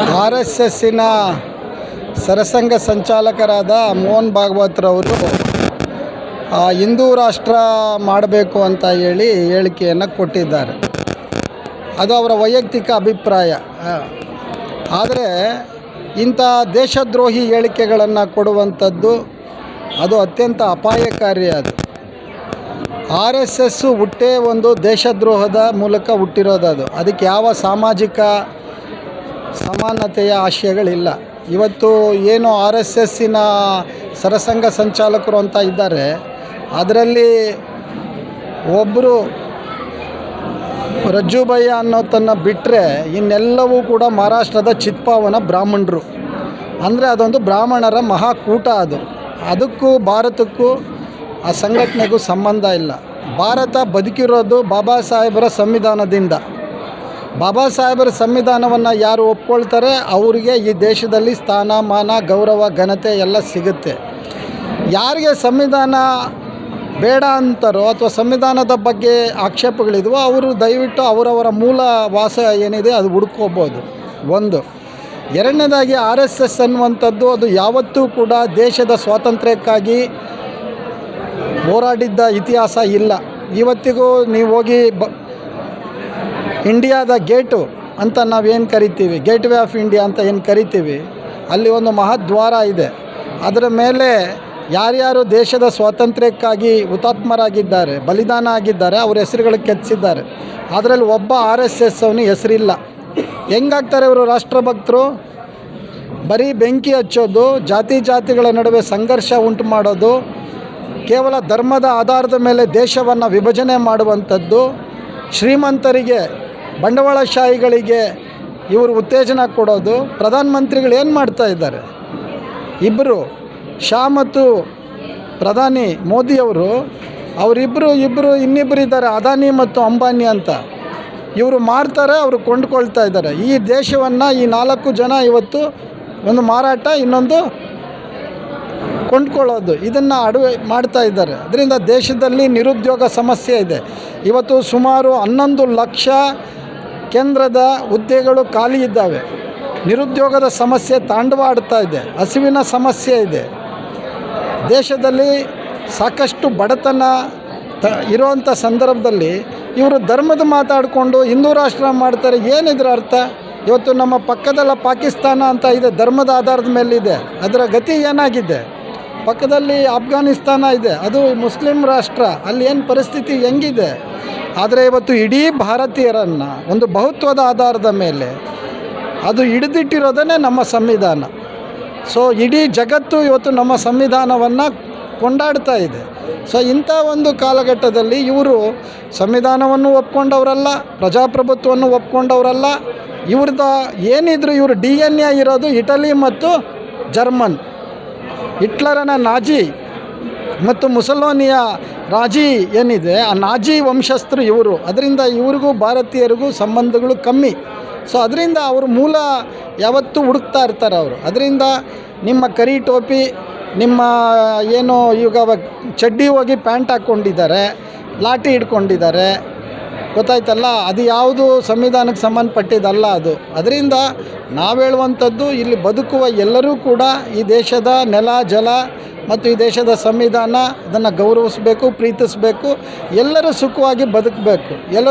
R S ಎಸ್ಸಿನ ಸರಸಂಘ ಸಂಚಾಲಕರಾದ ಮೋಹನ್ ಭಾಗವತ್ರವರು ಹಿಂದೂ ರಾಷ್ಟ್ರ ಮಾಡಬೇಕು ಅಂತ ಹೇಳಿ ಹೇಳಿಕೆಯನ್ನು ಕೊಟ್ಟಿದ್ದಾರೆ. ಅದು ಅವರ ವೈಯಕ್ತಿಕ ಅಭಿಪ್ರಾಯ. ಆದರೆ ಇಂಥ ದೇಶದ್ರೋಹಿ ಹೇಳಿಕೆಗಳನ್ನು ಕೊಡುವಂಥದ್ದು ಅದು ಅತ್ಯಂತ ಅಪಾಯಕಾರಿ ಅದು. ಆರ್ ಎಸ್ ಎಸ್ಸು ಹುಟ್ಟೇ ಒಂದು ದೇಶದ್ರೋಹದ ಮೂಲಕ ಹುಟ್ಟಿರೋದು ಅದು. ಅದಕ್ಕೆ ಯಾವ ಸಾಮಾಜಿಕ ಸಮಾನತೆಯ ಆಶಯಗಳಿಲ್ಲ. ಇವತ್ತು ಏನು ಆರ್ ಎಸ್ ಎಸ್ಸಿನ ಸರಸಂಘ ಸಂಚಾಲಕರು ಅಂತ ಇದ್ದಾರೆ. ಅದರಲ್ಲಿ ಒಬ್ಬರು ರಜ್ಜುಭಯ್ಯ ಅನ್ನೋತನ್ನು ಬಿಟ್ಟರೆ ಇನ್ನೆಲ್ಲವೂ ಕೂಡ ಮಹಾರಾಷ್ಟ್ರದ ಚಿತ್ಪಾವನ ಬ್ರಾಹ್ಮಣರು. ಅಂದರೆ ಅದೊಂದು ಬ್ರಾಹ್ಮಣರ ಮಹಾಕೂಟ ಅದು. ಅದಕ್ಕೂ ಭಾರತಕ್ಕೂ ಆ ಸಂಘಟನೆಗೂ ಸಂಬಂಧ ಇಲ್ಲ. ಭಾರತ ಬದುಕಿರೋದು ಬಾಬಾ ಸಾಹೇಬರ ಸಂವಿಧಾನದಿಂದ. ಬಾಬಾ ಸಾಹೇಬರ ಸಂವಿಧಾನವನ್ನು ಯಾರು ಒಪ್ಕೊಳ್ತಾರೆ, ಅವರಿಗೆ ಈ ದೇಶದಲ್ಲಿ ಸ್ಥಾನಮಾನ, ಗೌರವ, ಘನತೆ ಎಲ್ಲ ಸಿಗುತ್ತೆ. ಯಾರಿಗೆ ಸಂವಿಧಾನ ಬೇಡ ಅಂತಾರೋ ಅಥವಾ ಸಂವಿಧಾನದ ಬಗ್ಗೆ ಆಕ್ಷೇಪಗಳಿದ್ವೋ ಅವರು ದಯವಿಟ್ಟು ಅವರವರ ಮೂಲ ವಾಸ ಏನಿದೆ ಅದು ಹುಡ್ಕೋಬೋದು. ಒಂದು, ಎರಡನೇದಾಗಿ ಆರ್ ಎಸ್ ಎಸ್ ಅನ್ನುವಂಥದ್ದು ಅದು ಯಾವತ್ತೂ ಕೂಡ ದೇಶದ ಸ್ವಾತಂತ್ರ್ಯಕ್ಕಾಗಿ ಹೋರಾಡಿದ್ದ ಇತಿಹಾಸ ಇಲ್ಲ. ಇವತ್ತಿಗೂ ನೀವು ಹೋಗಿ ಬ ಇಂಡಿಯಾದ ಗೇಟು ಅಂತ ನಾವೇನು ಕರಿತೀವಿ? ಗೇಟ್ ವೇ ಆಫ್ ಇಂಡಿಯಾ ಅಂತ ಏನು ಕರಿತೀವಿ? ಅಲ್ಲಿ ಒಂದು ಮಹದ್ವಾರ ಇದೆ. ಅದರ ಮೇಲೆ ಯಾರ್ಯಾರು ದೇಶದ ಸ್ವಾತಂತ್ರ್ಯಕ್ಕಾಗಿ ಹುತಾತ್ಮರಾಗಿದ್ದಾರೆ, ಬಲಿದಾನ ಆಗಿದ್ದಾರೆ, ಅವ್ರ ಹೆಸರುಗಳು ಕೆತ್ತಿಸಿದ್ದಾರೆ. ಅದರಲ್ಲಿ ಒಬ್ಬ ಆರ್ ಎಸ್ ಎಸ್ ಅವನಿಗೆ ಹೆಸರಿಲ್ಲ. ಹೆಂಗಾಗ್ತಾರೆ ಇವರು ರಾಷ್ಟ್ರಭಕ್ತರು? ಬರೀ ಬೆಂಕಿ ಹಚ್ಚೋದು, ಜಾತಿ ಜಾತಿಗಳ ನಡುವೆ ಸಂಘರ್ಷ ಉಂಟು ಮಾಡೋದು, ಕೇವಲ ಧರ್ಮದ ಆಧಾರದ ಮೇಲೆ ದೇಶವನ್ನು ವಿಭಜನೆ ಮಾಡುವಂಥದ್ದು, ಶ್ರೀಮಂತರಿಗೆ ಬಂಡವಾಳಶಾಹಿಗಳಿಗೆ ಇವರು ಉತ್ತೇಜನ ಕೊಡೋದು, ಪ್ರಧಾನಮಂತ್ರಿಗಳು ಏನು ಮಾಡ್ತಾ ಇದ್ದಾರೆ? ಇಬ್ಬರು ಶಾ ಮತ್ತು ಪ್ರಧಾನಿ ಮೋದಿಯವರು ಅವರಿಬ್ಬರು ಇಬ್ಬರು ಇನ್ನಿಬ್ಬರು ಇದ್ದಾರೆ, ಅದಾನಿ ಮತ್ತು ಅಂಬಾನಿ ಅಂತ. ಇವರು ಮಾರ್ತಾರೆ, ಅವರು ಕೊಂಡ್ಕೊಳ್ತಾ ಇದ್ದಾರೆ. ಈ ದೇಶವನ್ನು ಈ ನಾಲ್ಕು ಜನ ಇವತ್ತು ಒಂದು ಮಾರಾಟ, ಇನ್ನೊಂದು ಕೊಂಡ್ಕೊಳ್ಳೋದು, ಇದನ್ನು ಅಡುಗೆ ಮಾಡ್ತಾ ಇದ್ದಾರೆ. ಅದರಿಂದ ದೇಶದಲ್ಲಿ ನಿರುದ್ಯೋಗ ಸಮಸ್ಯೆ ಇದೆ. ಇವತ್ತು ಸುಮಾರು ಹನ್ನೊಂದು ಲಕ್ಷ ಕೇಂದ್ರದ ಹುದ್ದೆಗಳು ಖಾಲಿ ಇದ್ದಾವೆ. ನಿರುದ್ಯೋಗದ ಸಮಸ್ಯೆ ತಾಂಡವಾಡ್ತಾ ಇದೆ. ಹಸಿವಿನ ಸಮಸ್ಯೆ ಇದೆ. ದೇಶದಲ್ಲಿ ಸಾಕಷ್ಟು ಬಡತನ ತ ಇರುವಂಥ ಸಂದರ್ಭದಲ್ಲಿ ಇವರು ಧರ್ಮದ ಮಾತಾಡಿಕೊಂಡು ಹಿಂದೂ ರಾಷ್ಟ್ರ ಮಾಡ್ತಾರೆ ಏನಿದ್ರ ಅರ್ಥ? ಇವತ್ತು ನಮ್ಮ ಪಕ್ಕದಲ್ಲ ಪಾಕಿಸ್ತಾನ ಅಂತ ಇದೆ, ಧರ್ಮದ ಆಧಾರದ ಮೇಲಿದೆ. ಅದರ ಗತಿ ಏನಾಗಿದೆ? ಪಕ್ಕದಲ್ಲಿ ಅಫ್ಘಾನಿಸ್ತಾನ ಇದೆ, ಅದು ಮುಸ್ಲಿಂ ರಾಷ್ಟ್ರ. ಅಲ್ಲಿ ಏನು ಪರಿಸ್ಥಿತಿ ಹೆಂಗಿದೆ? ಆದರೆ ಇವತ್ತು ಇಡೀ ಭಾರತೀಯರನ್ನು ಒಂದು ಬಹುತ್ವದ ಆಧಾರದ ಮೇಲೆ ಅದು ಹಿಡಿದಿಟ್ಟಿರೋದನ್ನೇ ನಮ್ಮ ಸಂವಿಧಾನ. ಸೊ ಇಡೀ ಜಗತ್ತು ಇವತ್ತು ನಮ್ಮ ಸಂವಿಧಾನವನ್ನು ಕೊಂಡಾಡ್ತಾ ಇದೆ. ಸೊ ಇಂಥ ಒಂದು ಕಾಲಘಟ್ಟದಲ್ಲಿ ಇವರು ಸಂವಿಧಾನವನ್ನು ಒಪ್ಕೊಂಡವರಲ್ಲ, ಪ್ರಜಾಪ್ರಭುತ್ವವನ್ನು ಒಪ್ಕೊಂಡವರಲ್ಲ, ಇವ್ರದ ಏನಿದ್ರು ಇವರು ಡಿ ಎನ್ ಎ ಇರೋದು ಇಟಲಿ ಮತ್ತು ಜರ್ಮನ್. ಹಿಟ್ಲರನ ನಾಜಿ ಮತ್ತು ಮುಸಲ್ಮಾನಿಯ ರಾಜಿ ಏನಿದೆ, ಆ ನಾಜಿ ವಂಶಸ್ಥರು ಇವರು. ಅದರಿಂದ ಇವ್ರಿಗೂ ಭಾರತೀಯರಿಗೂ ಸಂಬಂಧಗಳು ಕಮ್ಮಿ. ಸೊ ಅದರಿಂದ ಅವರು ಮೂಲ ಯಾವತ್ತೂ ಹುಡುಕ್ತಾ ಇರ್ತಾರೆ ಅವರು. ಅದರಿಂದ ನಿಮ್ಮ ಕರಿ ಟೋಪಿ, ನಿಮ್ಮ ಏನು ಈಗ ಚಡ್ಡಿ ಹೋಗಿ ಪ್ಯಾಂಟ್ ಹಾಕ್ಕೊಂಡಿದ್ದಾರೆ, ಲಾಠಿ ಹಿಡ್ಕೊಂಡಿದ್ದಾರೆ, ಗೊತ್ತಾಯ್ತಲ್ಲ? ಅದು ಯಾವುದು ಸಂವಿಧಾನಕ್ಕೆ ಸಂಬಂಧಪಟ್ಟಿದ್ದಲ್ಲ ಅದು. ಅದರಿಂದ ನಾವು ಹೇಳುವಂಥದ್ದು, ಇಲ್ಲಿ ಬದುಕುವ ಎಲ್ಲರೂ ಕೂಡ ಈ ದೇಶದ ನೆಲ, ಜಲ ಮತ್ತು ಈ ದೇಶದ ಸಂವಿಧಾನ ಅದನ್ನು ಗೌರವಿಸಬೇಕು ಪ್ರೀತಿಸಬೇಕು ಎಲ್ಲರೂ ಸುಖವಾಗಿ ಬದುಕಬೇಕು. ಎಲ್ಲ